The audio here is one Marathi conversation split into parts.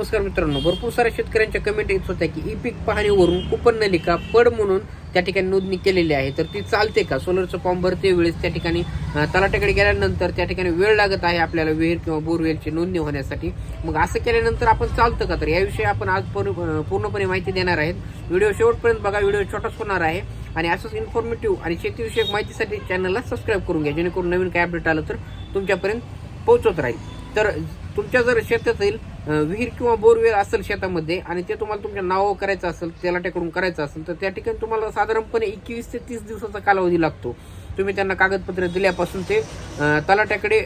नमस्कार मित्रांनो भरपूर साऱ्या शेतकऱ्यांच्या कमेंट येत होत्या की ई पीक पाहणीवरून कुपन नलिका पड म्हणून त्या ठिकाणी नोंदणी केलेली आहे. तर ती चालते का? सोलरचं फॉर्म भरते वेळेस त्या ठिकाणी तलाट्याकडे गेल्यानंतर त्या ठिकाणी वेळ लागत आहे आपल्याला विहीर किंवा बोरवेलची नोंदणी होण्यासाठी. मग असं केल्यानंतर आपण चालतं का? तर याविषयी आपण आज पूर्णपणे माहिती देणार आहेत. व्हिडिओ शेवटपर्यंत बघा व्हिडिओ छोटाच होणार आहे. आणि असंच इन्फॉर्मेटिव्ह आणि शेतीविषयक माहितीसाठी चॅनलला सबस्क्राईब करून घ्या जेणेकरून नवीन काय अपडेट आलं तर तुमच्यापर्यंत पोहोचत राहील. तर तुमच्या जर शेतातील विहीर किंवा बोरवेल असेल शेतामध्ये आणि ते तुम्हाला तुमच्या नावावर करायचं असेल तलाट्याकडून करायचं असेल तर त्या ठिकाणी तुम्हाला साधारणपणे एकवीस ते तीस दिवसाचा कालावधी लागतो. तुम्ही त्यांना कागदपत्र दिल्यापासून ते तलाट्याकडे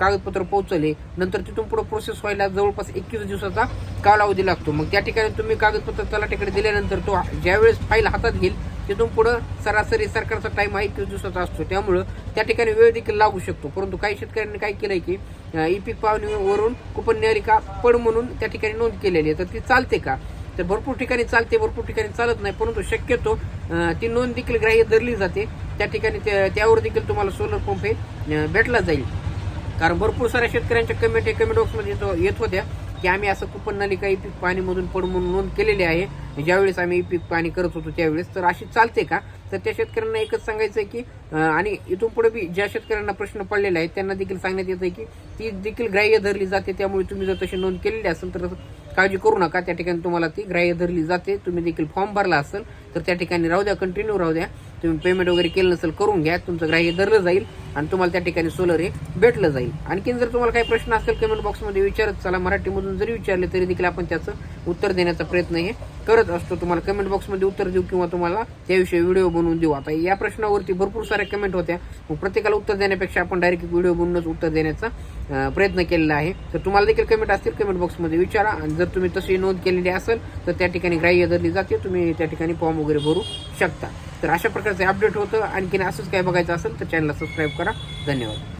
कागदपत्र पोहोचले नंतर तिथून पुढे प्रोसेस व्हायला जवळपास एकवीस दिवसाचा कालावधी लागतो. मग त्या ठिकाणी तुम्ही कागदपत्र तलाट्याकडे दिल्यानंतर तो ज्यावेळेस फाईल हातात घेईल तिथून पुढं सरासरी सरकारचा टाईम हा एकवीस दिवसाचा असतो. त्यामुळं त्या ठिकाणी वेळ देखील लागू शकतो. परंतु काही शेतकऱ्यांनी काय केलंय की ई पीक पाहणीवरून कुपन निहारिका पड म्हणून त्या ठिकाणी नोंद केलेली आहे. तर ती चालते का? तर भरपूर ठिकाणी चालते भरपूर ठिकाणी चालत नाही. परंतु शक्यतो ती नोंद देखील ग्राह्य धरली जाते. त्या ठिकाणी त्या- त्यावर देखील तुम्हाला सोलर पंप हे भेटला जाईल. कारण भरपूर साऱ्या शेतकऱ्यांच्या कमेंट कमेंट बॉक्समध्ये येतो- येत होत्या. की आम्ही असं कुपन नलिका ई पीक पाणीमधून पड म्हणून नोंद केलेली आहे. ज्यावेळेस आम्ही ई पीक पाणी करत होतो त्यावेळेस तर अशी चालते का? तर त्या शेतकऱ्यांना एकच सांगायचं आहे की आणि इथून पुढे बी ज्या शेतकऱ्यांना प्रश्न पडलेले आहेत त्यांना देखील सांगण्यात येतं की ती देखील ग्राह्य धरली जाते. त्यामुळे तुम्ही जर तशी नोंद केलेली असेल तर काळजी करू नका. त्या ठिकाणी तुम्हाला ती ग्राह्य धरली जाते. तुम्ही देखील फॉर्म भरला असेल तर त्या ठिकाणी राहू द्या कंटिन्यू राहू द्या. तुम्ही पेमेंट वगैरे केलं नसेल करून घ्या. तुमचं ग्राह्य धरलं जाईल आणि तुम्हाला त्या ठिकाणी सोलर हे भेटलं जाईल. आणखीन जर तुम्हाला काही प्रश्न असेल कमेंट बॉक्समध्ये विचारत चला. मराठीमधून जरी विचारले तरी देखील आपण त्याचं उत्तर देण्याचा प्रयत्न हे करत असतो तुम्हाला कमेंट बॉक्समध्ये उत्तर देऊ किंवा तुम्हाला त्याविषयी व्हिडिओ बनवून देऊ. आता या प्रश्नावरती भरपूर साऱ्या कमेंट होत्या. मग प्रत्येकाला उत्तर देण्यापेक्षा आपण डायरेक्ट व्हिडिओ बनवूनच उत्तर देण्याचा प्रयत्न केलेला आहे. तर तुम्हाला देखील कमेंट असतील कमेंट बॉक्समध्ये विचारा. आणि जर तुम्ही तशी नोंद केलेली असेल तर त्या ठिकाणी ग्राह्य धरली जाते. तुम्ही त्या ठिकाणी फॉर्म वगैरे भरू शकता. तर अशा प्रकारचे अपडेट होतं. आणखीन असंच काय बघायचं असेल तर चॅनलला सबस्क्राईब करा. धन्यवाद.